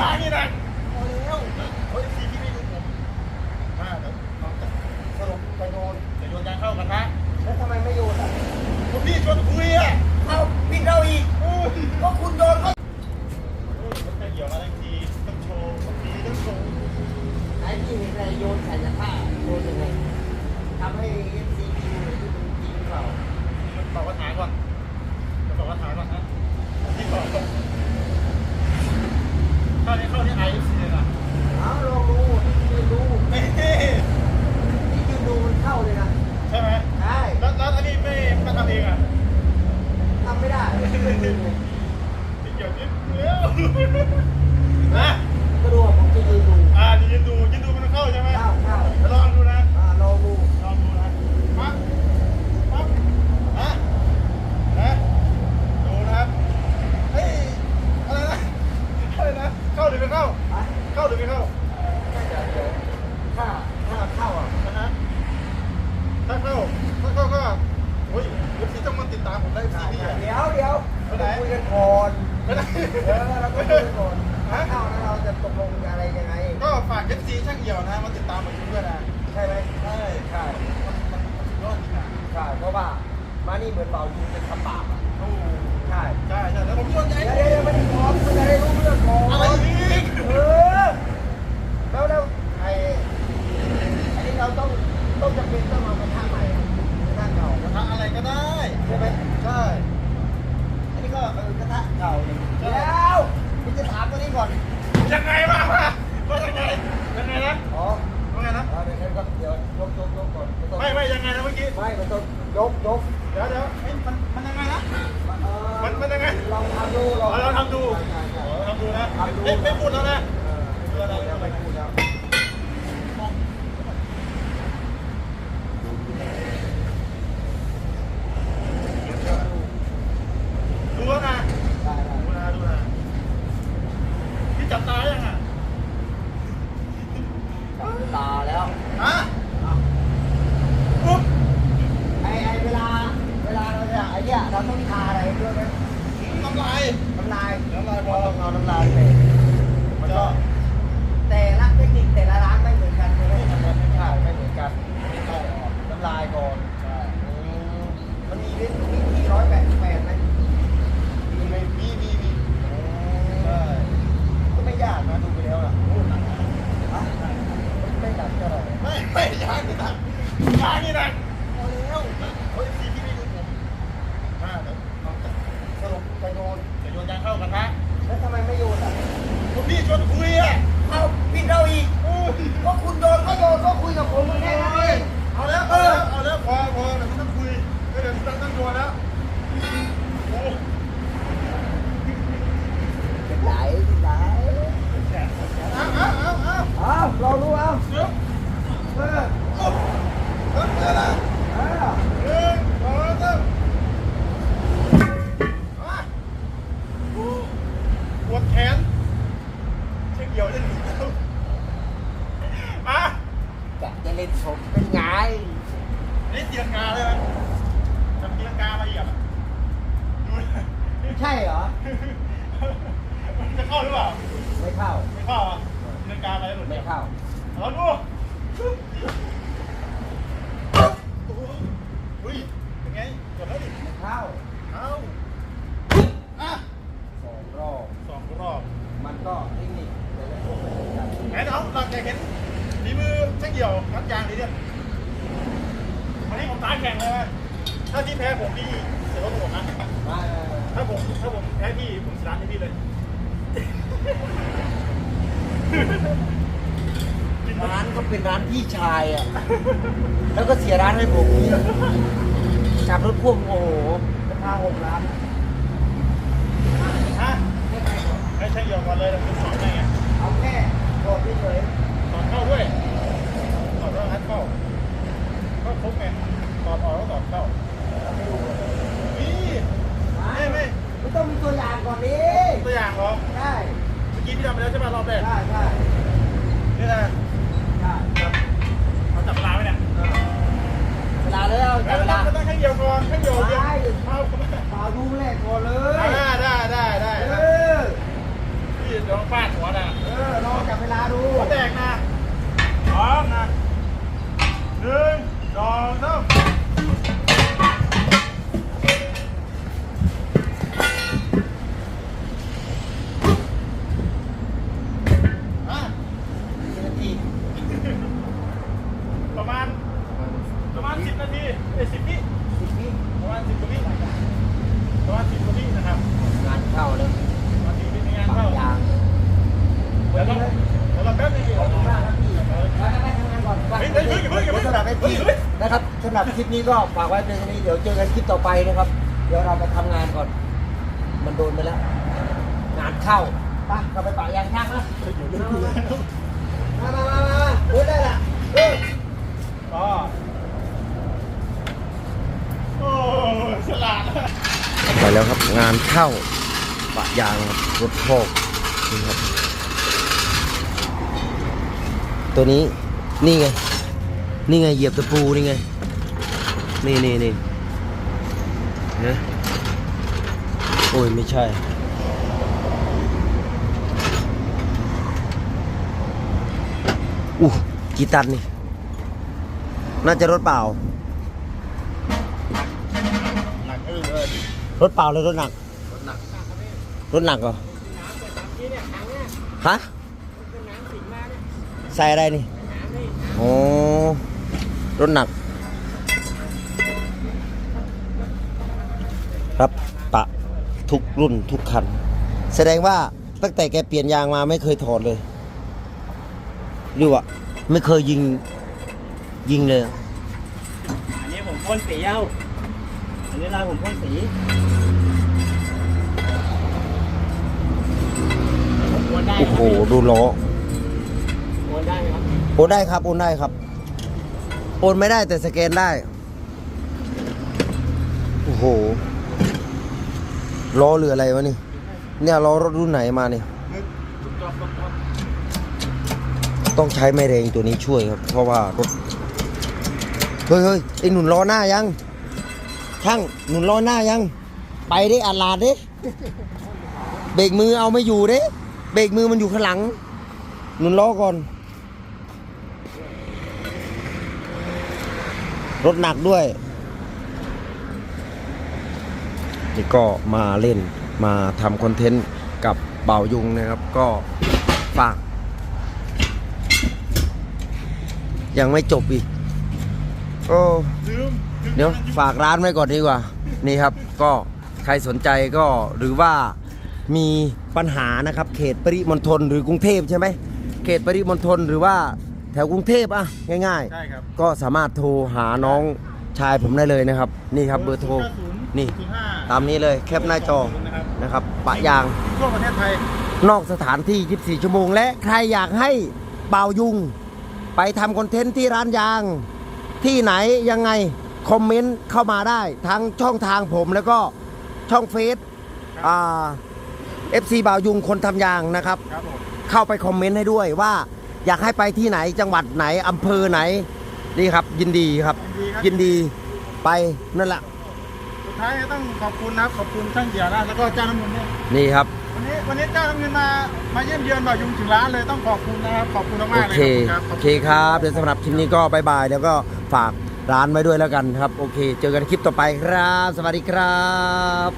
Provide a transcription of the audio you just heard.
มานี่นะพอแล้วเฮ้ยซีที่ไม่ดูผมมาเดี๋ยวน้องจะสรุปไปโดนเดี๋ยวโยนยางเข้ากระทะ แล้วทำไมไม่โยนอะ คุณพี่ชวนคุยอะ เอาปิดเราอีก โอ้ย ก็คุณโดนก็ โอ้ยมันจะเหี่ยวมาทั้งทีต้องโชว์ต้องดีต้องโชว์ ไอ้ที่นี่โยนใส่กระทะโยนยังไงทำให้เอฟซีดูเลยที่มันจริงหรือเปล่า มันบอกว่าถามก่อนจะบอกว่าถามก่อนนะที่บอกตรงเข้าที่เข้าที่ไอซ์เลยนะ เอาลองดูยืนดู เฮ้ย ที่ยืนดูมันเข้าเลยนะ ใช่ไหม ใช่ แล้วแล้วอันนี้ไม่ไม่ทำเองอะ ทำไม่ได้ไม่ยืนดูไง ที่เกี่ยวนิดเดียวนะ ก็ดูว่าผมจะยืนดู อ่ายืนดูยืนดูมันเข้าใช่ไหม เข้าเข้า ไปลองดูนะ อ่าลองดู ลองดูนะปั๊บปั๊บนะนะดูนะครับเฮ้ยอะไรนะอะไรนะเข้าหรือไม่เข้า อะ เข้าหรือไม่เข้า น่าจะเดี๋ยวถ้าถ้าเข้าอะ นะฮะถ้าเข้าถ้าเข้าก็โอ้ยเดี๋ยวพี่ต้องมาติดตามผมได้ซีรีส์อะ เดี๋ยวเดี๋ยว ไปไหน คุยกันก่อน ไม่ได้ เออเราก็คุยกันก่อนถ้าเข้าแล้วเราจะตกลงอะไรยังไง ก็ฝาก FC ช่างเหี่ยวนะมาติดตามผมด้วยนะ ใช่ไหม ใช่ใช่มันมันมันสุดยอดจริงอะ ใช่เพราะว่ามานี่ เหมือนเป่ายูเป็นคำบาปอะโอ้ใช่ใช่ใช่แล้วผมโยนใจเดี๋ยวเดี๋ยวม่ได้พร้อมมันจะได้รู้เรื่องก่อนอะไรอีกเออแล้วแล้วไอ้อันนี้เราต้องต้องจำเป็นต้องเอากระทะใหม่กระทะเก่ากระทะอะไรก็ได้ใช่ไหมใช่อันนี้ก็เออกระทะเก่าเนี่ยแล้วพี่จะถามตัวนี้ก่อนยังไงบ้างวะว่ายังไงยังไงนะอ๋อว่าไงนะเอาเดี๋ยวก็เดี๋ยวยกยกยกก่อนไม่ไม่ยังไงนะเมื่อกี้ไม่มันต้อง ยกยกเดี๋ยวเดี๋ยวเฮ้ยมันมันยังไงนะเออมันมันยังไงลองทำดูลองเอาเราทำดูใช่ใช่เราทำดูนะทำดูไม่ไม่พูดแล้วนะเออเดี๋ยวเราไม่พูดแล้ว ดูแล้วนะ ได้ได้ ดูนะดูนะพี่จับตายังอะ จับตาแล้ว ฮะปุ๊บ ไอ้ไอ้เวลาเวลาเราจะไอ้เนี่ยเราต้องทาอะไรด้วยไหม น้ำลายน้ำลายน้ำลายบอเราลต้องเอาน้ำลายไปมันก็แต่ละเทคนิคแต่ละร้านไม่เหมือนกันใช่ไหมใช่ไม่เหมือนกันต้องออกน้ำลายก่อนอืมมันมีวิธีวิธีร้อยแปดสิบแปดไหมมีไหม มีมีมี อื ใช่ มก็ไม่ยากนะดูไปแล้วล่ะ โอ้หนัก ฮะไม่หนักเท่าไหร่ ไม่ไม่ยางนี่หนักยางนี่หนักพอแล้วเฮ้ยซีที่ไม่ดูผมมาเดี๋ยวน้องจะสรุปไปโดนเดี๋ยวโยนยางเข้ากระทะ แล้วทำไมไม่โยนอะ คุณพี่ชวนคุยอะ เอาปิดเราอีก โอ้ย ก็คุณโดนก็โยนก็คุยกับผมแค่นั้นเอง เอาแล้วเอาแล้วเอาแล้วพอพอเดี๋ยวไม่ต้องคุยเดี๋ยวต้องต้องโยนแล้วโอ้ ไหลไหล เอาเอาเอาเอา เอาลองดูเอา เดี๋ยว เออ เอาเอาเดี๋ยวนะ เออ หนึ่งสองสามอะโอ้ ปวดแขนเช็คเดียวเล่นหนีแล้วมาจะจะเล่นผมเป็นไงนี่เตียงกาเลยไหมทำเตียงกามาเหยียบอะดูนะใช่เหรอ มันจะเข้าหรือเปล่า ไม่เข้า ไม่เข้าอะเตียงกาไปแล้วหลุดไม่เนี่ยเข้า ลองดูอุ้ยเป็นไงจบแล้วดิไม่เข้าเอาอะสองรอบ สองรอบ มันก็เทคนิคแต่ละคนไม่เหมือนกันไหนน้องเราจะเห็นฝีมือช่างเดี่ยวงัดยางดีเนี่ยวันนี้ผมตาแข่งเลยนะถ้าที่แพ้ผมพี่เสียรถผมนะมาถ้าผมถ้าผมแพ้พี่ผมชนะให้พี่เลย ร้านก็เป็นร้านพี่ชายอะ แล้วก็เสียร้านให้ผมเนี่ยขับรถพ่วงโอ้โหราคาหกล้านฮะให้ช่างเดี่ยวก่อนเลยแล้วคุณสอนได้ไงเอาแค่บอกเฉยถอดเข้าด้วยถอดแล้วงัดเข้าก็ครบไงถอดออกแล้วถอดเข้าๆเราไม่รู้นี่ไม่ไม่ไม่ต้องมีตัวอย่างก่อนดิตัวอย่างเหรอใช่เมื่อกี้พี่ทำไปแล้วใช่ไหมรอบแรกใช่ใช่นี่นะใช่ เลยเอาจังต้องให้เดียวก่อนให้เดียวเดียวเอาเปาดูแรกก่อนเลยได้ได้ได้ได้เออพี่ลองฟาดหัวนะเออลองจับเวลาดูแตกนะสองนะหนึ่งสองสาม นะครับสำหรับคลิปนี้ก็ฝากไว้เพียงเท่านี้เดี๋ยวเจอกันคลิปต่อไปนะครับ เดี๋ยวเราไปทำงานก่อน มันโดนไปแล้ว งานเข้าไปเราไปป่ายางช่างนะมามามามามาโอ้ยได้ละเออก็โอ้ฉลาดไปแล้วครับงานเข้าปะยางครับรถโคกนี่ครับ ตัวนี้นี่ไง นี่ไงเหยียบตะปูนี่ไง นี่นี่นี่นะโอ้ยไม่ใช่อู้กี่ตันนี่ น่าจะรถเปล่าหนักอึ้งเลยรถเปล่าเลยรถหนักรถหนัก รถหนักเหรอ ฮะ ใส่อะไรนี่โอ้ รถหนักครับปะทุกรุ่นทุกคัน แสดงว่าตั้งแต่แกเปลี่ยนยางมาไม่เคยถอดเลยหรือว่าไม่เคยยิงยิงเลย อันนี้ผมพ่นสีเอาอันนี้ลายผมพ่นสีโอนได้โอ้โห ดูล้อโอนได้ไหมครับโอนได้ครับโอนได้ครับ โอนไม่ได้แต่สแกนได้ โอ้โหล้อเรืออะไรวะนี่ เนี่ยล้อรถรุ่นไหนมาเนี่ยต้องใช้ไม้แรงตัวนี้ช่วยครับ เพราะว่ารถ เฮ้ยเฮ้ยไอหนุนล้อหน้ายังช่างหนุนล้อหน้ายัง ไปไดิอัดลาดดิเบรกมือเอาไม่อยู่เด้เบรกมือมันอยู่ข้างหลัง หนุนล้อก่อน รถหนักด้วย นี่ก็มาเล่นมาทำคอนเทนต์กับเบ่ายุงนะครับก็ฝาก ยังไม่จบอีกโอ้เดี๋ยวฝากร้านไว้ก่อนดีกว่า นี่ครับก็ใครสนใจก็หรือว่ามีปัญหานะครับ เขตปริมณฑลหรือกรุงเทพใช่ไหมเขตปริมณฑลหรือว่า แถวกรุงเทพอะง่าย ใช่ครับๆ ก็สามารถโทรหาน้องชายผมได้เลยนะครับ นี่ครับเบอร์โทรนี่ตามนี้เลยแคปหน้าจอนะครับนะครับปะยาง ทั่วประเทศไทย นอกสถานที่ 24 ชั่วโมง และใครอยากให้เบาวยุง ไปทำคอนเทนต์ที่ร้านยาง ที่ไหนยังไง คอมเมนต์เข้ามาได้ ทั้งช่องทางผมแล้วก็ช่องเฟซอ่า FC บ่าวยุงคนทำยางนะครับ ครับผม เข้าไปคอมเมนต์ให้ด้วยว่า อยากให้ไปที่ไหนจังหวัดไหนอำเภอไหนนี่ครับ ยินดีครับ ยินดีครับยินดีไปนั่นแหละสุดท้ายต้องขอบคุณนะครับขอบคุณช่างเดียวนะแล้วก็เจ้าน้ำเงินเนี่ยนี่ครับ วันนี้วันนี้เจ้าน้ำเงินมามาเยี่ยมเยือนบ่าวยุงถึงร้านเลยต้องขอบคุณนะครับขอบคุณโอมากๆเลยเคครับโอเคครับเดี๋ยวสำหรับคลิปนี้ก็บายบายแล้วก็ฝากร้านไว้ด้วยแล้วกันครับ โอเค เจอกันคลิปต่อไปครับ สวัสดีครับ